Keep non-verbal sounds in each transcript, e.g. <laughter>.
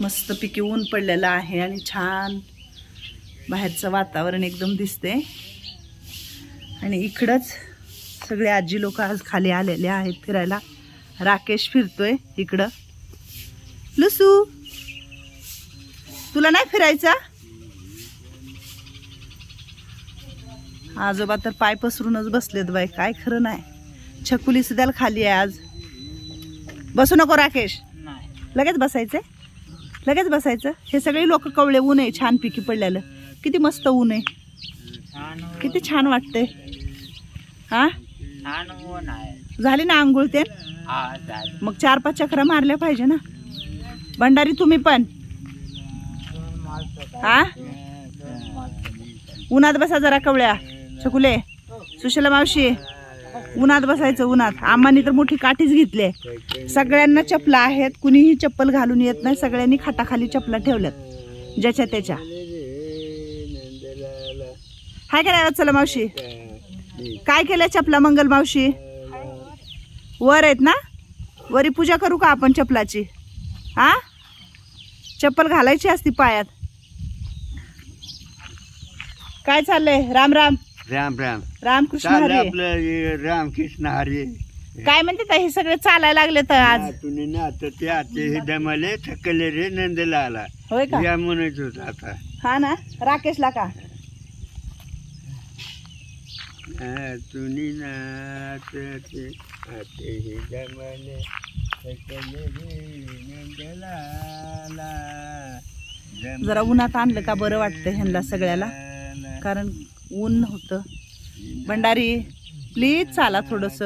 मस्तपैकी ऊन पडलेलं आहे आणि छान बाहेरचं वातावरण एकदम दिसते. आणि इकडंच सगळे आजी लोक आज खाली आलेले आहेत फिरायला. राकेश फिरतोय इकडं. लुसू तुला नाही फिरायचा? आजोबा तर पाय पसरूनच बसलेत बाई काय खरं नाही. छकुली सुद्धा खाली आहे आज. बसू नको राकेश. लगेच बसायचंय? लगेच बसायचं. हे सगळे लोक कवळे ऊन आहे छान पिकी पडलेलं. किती मस्त ऊन आहे. किती छान वाटतंय. हा? झाली ना आंघोळ ते मग चार पाच चक्रा मारल्या पाहिजे ना. भंडारी तुम्ही पण. हा? उन्हात बसा जरा कवळ्या. छकुले सुशला मावशी. उन्हात बसायचं उन्हात. आम्हाने तर मोठी काठीच घेतली आहे. सगळ्यांना चपला आहेत. कुणीही चप्पल घालून येत नाही. सगळ्यांनी खाटाखाली चपला ठेवल्यात. ज्याच्या त्याच्या. हाय करायला चला मावशी? काय केलं चपला मंगल मावशी? वर आहेत ना? वरी पूजा करू का आपण चपलाची? हा चप्पल घालायची असती पायात. काय चाललंय? राम राम. राम राम. रामकृष्ण चाललं हरी. आपलं हे रामकृष्ण हरी. काय म्हणते ताई, हे सगळे चालायला लागले तर आज? तुम्ही ना आता ते आता हे दमले थकले रे नंदला आला होय का? या म्हणत होत आता. हा ना? राकेशला का? तुम्ही नाचते आते हे दमले थकले रे नंदला आला. जरा उन्हात आणलं का बरं वाटतं ह्यांना सगळ्याला. कारण ऊन होतं. भंडारी प्लीज चाला थोडस.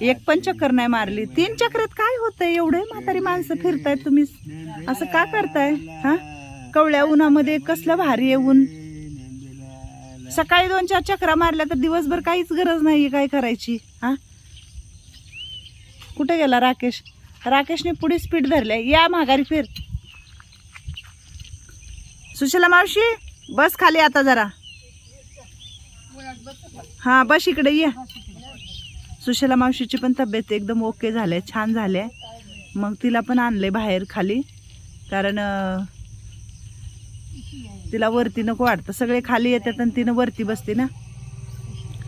एक पण चक्कर नाही मारली. तीन चक्रात काय होतंय? एवढे म्हातारी माणसं फिरतायत तुम्ही. असं का करताय? हा? कवळ्या उन्हामध्ये कसलं भारी आहे ऊन. सकाळी दोन चार चक्रा मारल्या तर दिवसभर काहीच गरज नाही काय करायची. हा? कुठे गेला राकेश? राकेशने पुढे स्पीड धरल्या. या माघारी फिर. सुशीला मावशी बस खाली आता जरा. हा बस इकडे ये. सुशला मावशीची पण तब्येत एकदम ओके झाले छान झाले मग तिला पण आणले बाहेर खाली कारण तिला वरती नको वाटतं. सगळे खाली येतात आणि तिनं वरती बसते ना.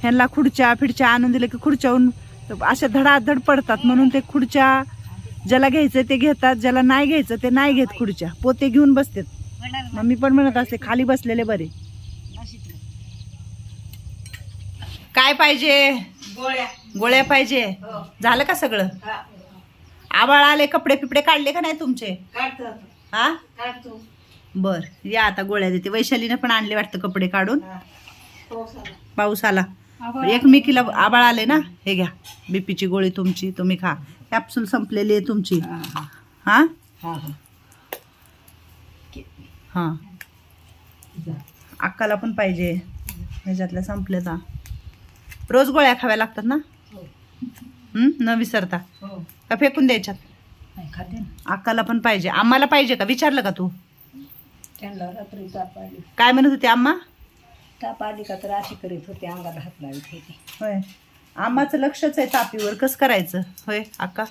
ह्यांना खुर्च्या फिडच्या आणून दिले की खुर्च्याहून अशा धडाधड पडतात म्हणून ते खुर्च्या ज्याला घ्यायचं ते घेतात ज्याला नाही घ्यायचं ते नाही घेत खुर्च्या. पोते घेऊन बसतात. मग मी पण म्हणत असते खाली बसलेले बरे. काय पाहिजे? गोळ्या. पाहिजे. झालं का सगळं? आबाळ आले कपडे पिपडे काढले का नाही तुमचे? हा? बर या आता गोळ्या देते. वैशालीने पण आणले वाटतं कपडे काढून. पाऊस आला. एकमेकीला आबाळ आले ना? हे घ्या. बीपीची गोळी तुमची तुम्ही खा. कॅप्सूल संपलेली आहे तुमची. हा हा. अक्काला पण पाहिजे. ह्याच्यातल्या संपले का रोज गोळ्या खाव्या लागतात ना? हं? न विसरता. का फेकून द्यायच्यात? अक्काला पण पाहिजे. आम्हाला पाहिजे का? विचारलं का तू? त्यांना रात्री ताप आली. काय म्हणत होती आम्हा ताप आली का तर अशी करीत होते अंगाला हात लावित होती. होय. आम्हाचं लक्षच आहे तापीवर. कसं करायचं? होय अक्का?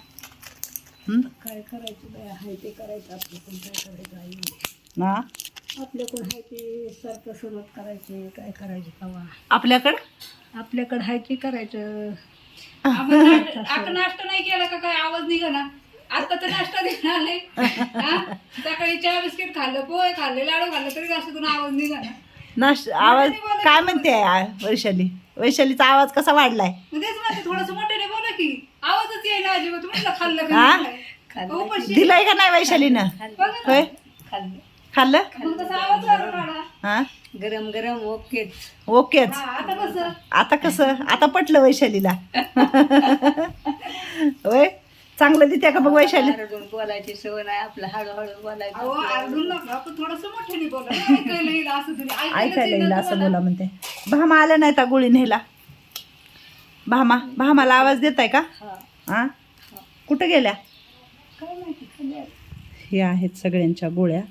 हं? काय करायचं हाय ते करायचं. काय करायचं आई? ना? हाय ते सारखं सुरुवात करायचे. काय करायचे कवा आपल्याकडं? आपल्याकडं हाय ते करायचं? <laughs> आता नाश्ता नाही केला का काय? आवाज निघा ना. आता तर नाश्ता आले हा? सकाळी चहा बिस्किट खाल्लं पोहे खाल्ले लाडू खाल्लं तरी जास्त आवाज निघा ना. नाश आवाज काय म्हणते आ- वैशाली? वैशालीचा आवाज कसा वाढलाय? मग तेच म्हणते थोडस मोठ्याने बोला की. आवाजच येईना अजिबात. म्हटलं खाल्लं हा? का नाही? खाल्लं? हो, उपाशी. दिलंय का नाही वैशालीनं. होय? खाल्लं. खाल्लं? मग तसा आवाज वाढून काढा. हा? गरम गरम ओकेच. ओकेच. हा, आता कसं? आता कसं? आता पटलं वैशालीला. होय? चांगलं देते का बघ वैशाली? बोलायची सवय नाही आपलं हळूहळू अहो बोलायचं आरडून नका आपण थोडस मोठ्याने बोला. ऐकायला येईल असं तरी ऐकायला येईल येईल असं बोला म्हणते. भामा आला नाही का गोळी न्यायला. भामा भामाला आवाज देत आहे का? हा. हा? कुठं गेल्या? काय माहिती खाली आली. हे आहेत सगळ्यांच्या गोळ्या.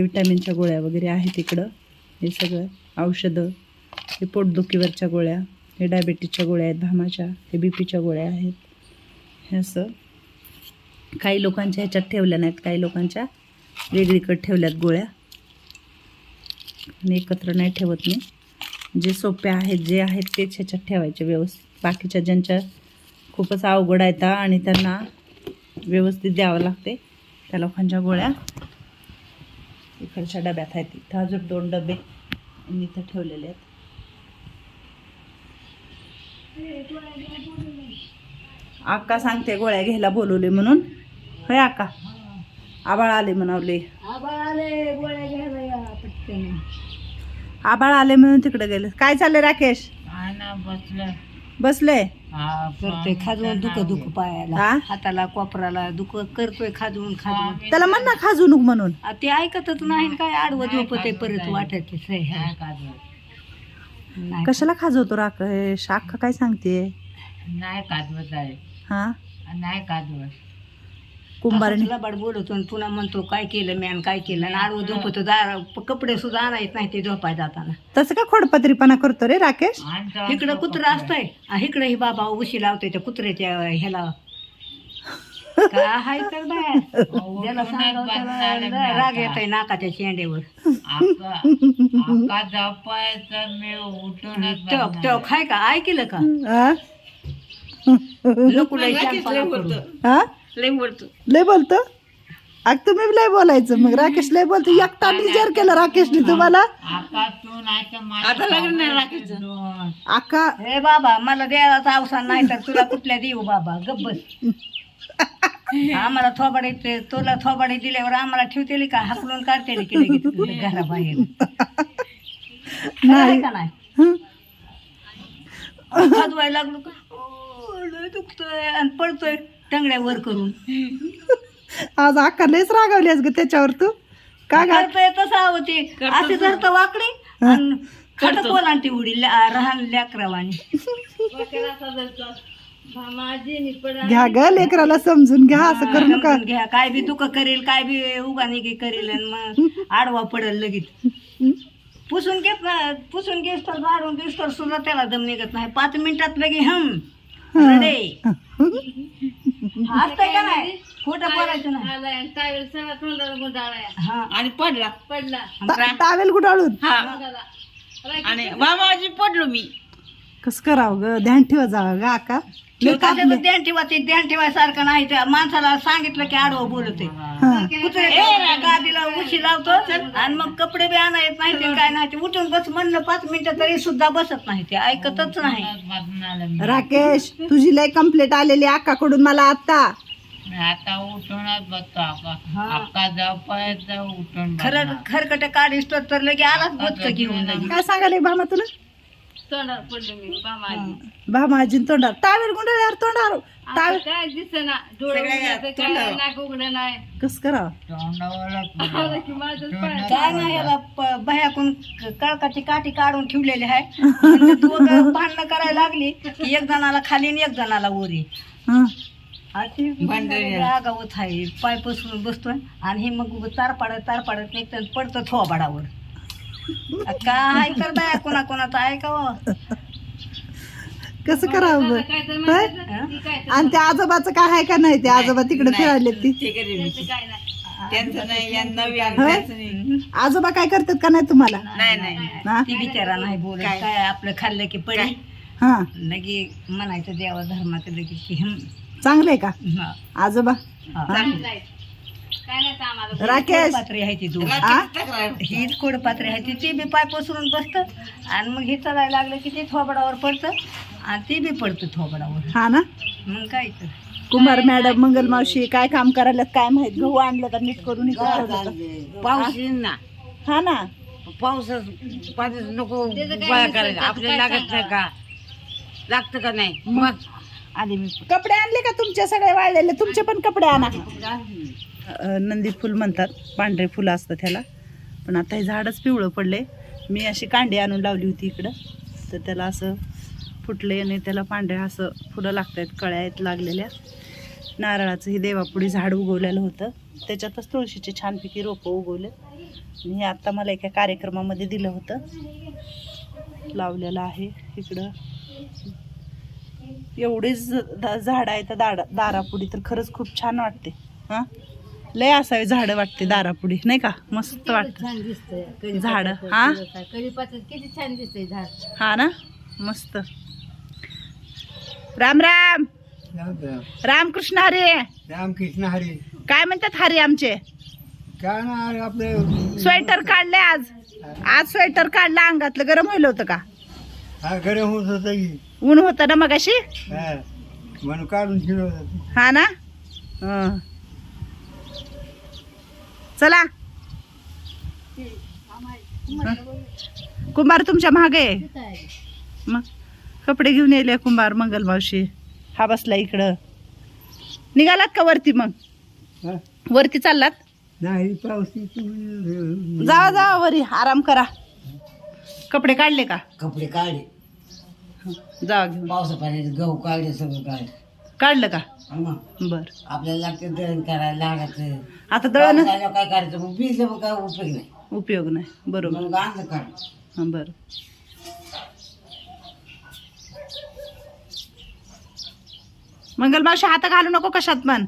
विटॅमिनच्या गोळ्या वगैरे आहेत इकडं. हे सगळं औषधं हे पोटदुखीवरच्या गोळ्या हे डायबेटीसच्या गोळ्या आहेत भामाच्या हे बी पीच्या गोळ्या आहेत. हे असं काही लोकांच्या ह्याच्यात ठेवल्या नाहीत काही लोकांच्या वेगळीकडे ठेवल्यात गोळ्या. मी एकत्र नाही ठेवत मी. जे सोपे आहेत जे आहेत तेच ह्याच्यात ठेवायचे व्यवस्थित. बाकीच्या ज्यांच्या खूपच अवघड आहेत आणि त्यांना व्यवस्थित द्यावं लागते त्या लोकांच्या गोळ्या. इकडच्या डब्यात आहेत इथं अजून दोन डबे इथं ठेवलेले आहेत. आक्का सांगते गोळ्या घ्यायला बोलवले म्हणून. होय आक्का? आबाळ आले म्हणावले. आबाळ आले म्हणून तिकडे गेले. काय चाललंय राकेश? बसले करतोय खाजवून दुख दुख पायाला. हा? हाताला कोपराला दुख करतोय खाजवून खाजवून. त्याला म्हण ना खाजू नको म्हणून. आ, ते ऐकतच नाही न काय आडवं झोपत परत वाटत नाही कशाला खाजवतो. राकेश अक्का काय सांगते? नाही कादवत आहे. हा? नाही कादवत कुंभारणी लबाड बोलतो आणि पुन्हा म्हणतो काय केलं मॅन काय केलं? आणि आडवं झोपतो दार कपडे सुद्धा आणायत नाही ते झोपाय जाताना. तसं का खोडपत्रीपणा करतो रे राकेश? इकडं कुत्रं असतंय. आ, इकडं ही बाबा उशी लावतोय त्या कुत्र्याच्या ह्याला. <laughs> काय हाय तर बाया ज्याला सांगावं त्याला राग येतोय नाकाच्या शेंडेवर तेव्हा तेव्हा खाय का? ऐकलं का? हा? लकुला. हा लय बोलतो. लय बोलतो? अग तुम्ही लय बोलायचं. मग राकेश लय बोलतो. एकटा डिजर केलं राकेशने तुम्हाला. आका तू नाही तर आता लग्न नाही हे बाबा मला द्यायचा अवसान नाही तर तुला कुठल्या देऊ बाबा? गब्बस आम्हाला थोबाडे ते- तुला थोबाडे दिल्यावर आम्हाला ठेवतेली का? हाकलून काढतेली की लगेच घराबाहेर? खरं आहे का नाही? हं? लागलो का? ओ, लय दुखतोय आणि पडतोय टंगड्या वर करून. आज अक्का लयच रागावलीस ग त्याच्यावर तू. का गा? करतोय तसं हवं ते. असे धरतं वाकडी आणि खट पोलांटी उडी लहान लेकरावानी. घ्या ग लेकराला समजून घ्या असं करू नका. समजून घ्या. काय बी दुःख करेल काय बी उगा निगी करेल आणि मग आडवा पडेल लगेच. पुसून घेत ना पुसून घेस तर झाडून घेस तर सुद्धा त्याला दम निघत नाही. पाच मिनिटात लगे हम रडे. असतंय का नाही? खोटं बोलायचं नाही. टावेल सगळा तोंडाला गुंडाळा हा. आणि पडला. पडला. टावेल गुडाळून. आणि मामाजी पडलो मी. कस करावं ग? ध्यान ठेवा जावं ग आका. कापले. ध्यान ठेवायचे ध्यान ठेवायसारखं नाही त्या माणसाला सांगितलं की आडवं बोलते हा. गादीला उशी लावतो आणि मग कपडे बी आणा येत नाही ते काय नाही ते उठून बस म्हणलं पाच मिनिटं तरी सुद्धा बसत नाही ते ऐकतच नाही. राकेश तुझी लय कंप्लेंट आलेली आकाकडून मला आता आता उठूनच हा. आका झोपाय तर उठून खरं. खरकट काढीस तर तर लगे आलाच बसत घेऊन लगे काय सांगाले भामा तुला तोंडावर पडलो मी तोंडावर. टावेल गुंडाळ्यावर तोंडावर. आता टावेल काय दिसेना डोळे उघडं काय नाक उघडं नाही. कस करावं? तोंडावरच <laughs> पडलं. आलं की माझं पाय काय नाही याला प- भयाकून कळकाची काठी काढून ठेवलेली आहे. <laughs> म्हणजे दोघं भांडणं करायला लागली की एक जणाला खाली आणि एक जणाला वरी. हं. आगावत आहे. पाय पसरून बसतोय आणि हे मग तार पाडत तार पाडत निघतं पडतं थोबाडावर. काय तर बाया कोणा कोणाचं ऐकावं? कसं करावं होय? काय आणि त्या आजोबाचं काय आहे का नाही ते? आजोबा तिकडे फिरायले ती? तर काय नाही होय? आजोबा काय करतात का नाही तुम्हाला? नाही नाही हा? ती बिचारा नाही बोलत. काय? आपलं खाल्लं की पडी? हा. लगे म्हणायचं देवा धर्माचं लगे की हं. चांगले का? हा. आजोबा? हा. नाही राकेश आहे ती दोन आ? हीच कोडपात्री आहे ती ती बी पाय पसरून बसतं. आणि मग हे चढायला लागलं की ते थोबडावर पडतं आणि ती बी पडतं थोबडावर. हा ना? मग काय तर. कुमार मॅडम मंगल मावशी काय काम करायला काय माहीत? गहू आणलं का नीट करून इकडे ठेवलं का? पाऊस येईन ना. हा ना? पाऊसच पाणी नको गोळा करायला. आपल्याला लागत नाही का? लागतं का नाही? मग आले मी. कपडे आणले का तुमचे सगळे वाळलेले? तुमचे पण कपडे आणा. नंदी फुल म्हणतात पांढरे फुलं असतात ह्याला. पण आता हे झाडच पिवळं पडले. मी अशी कांडी आणून लावली होती इकडं. तर त्याला असं फुटले आणि त्याला पांढऱ्या असं फुलं लागत आहेत कळ्या आहेत लागलेल्या. नारळाचं हे देवापुढे झाड उगवलेलं होतं. त्याच्यातच तुळशीचे छानपैकी रोपं उगवले. आणि हे आत्ता मला एका कार्यक्रमामध्ये दिलं होतं. लावलेलं आहे इकडं. एवढीच झाड आहेत दाडा दारापुडी तर खरंच खूप छान वाटते. हा? लय असावी झाडं वाटते दारापुडी नाही का? मस्त वाटत. छान दिसतंय. झाड हा? किती छान दिसतंय झाड. हा ना? मस्त. राम राम! रामकृष्ण हरी! रामकृष्ण हरी. काय म्हणतात हरी आमचे? काय ना आपलं स्वेटर काढले आज. आज स्वेटर काढलं अंगातलं गरम होईल होतं का? हा गरम होत होत ऊन होतं ना मगाशी? हा. म्हणून काढून ठेवलं होतं. हा ना? हं. चला. हं. कुंभार तुमच्या मागे. आहे मग कपडे घेऊन येले कुंभार मंगल मावशी. हा बसला इकडं. निघालात का वरती मग? हा? वरती चाललात? नाही पाऊस इथून- जावा जावा वरी. आराम करा. कपडे काढले का? कपडे काढले. जावा घेऊन. पावसा पाण्याचे गहू काढले सगळं काढले. काढलं का? मग बर. आपल्याला लागते दळण करायला लागायचं. आता दळण? पाऊस आल्यावर काय करायचं? मग भिजलं मग काय उपयोग नाही. उपयोग नाही. बरोबर. मग आणलं काढ हा बर. मंगल मावशी हात घालू नको कशात पण.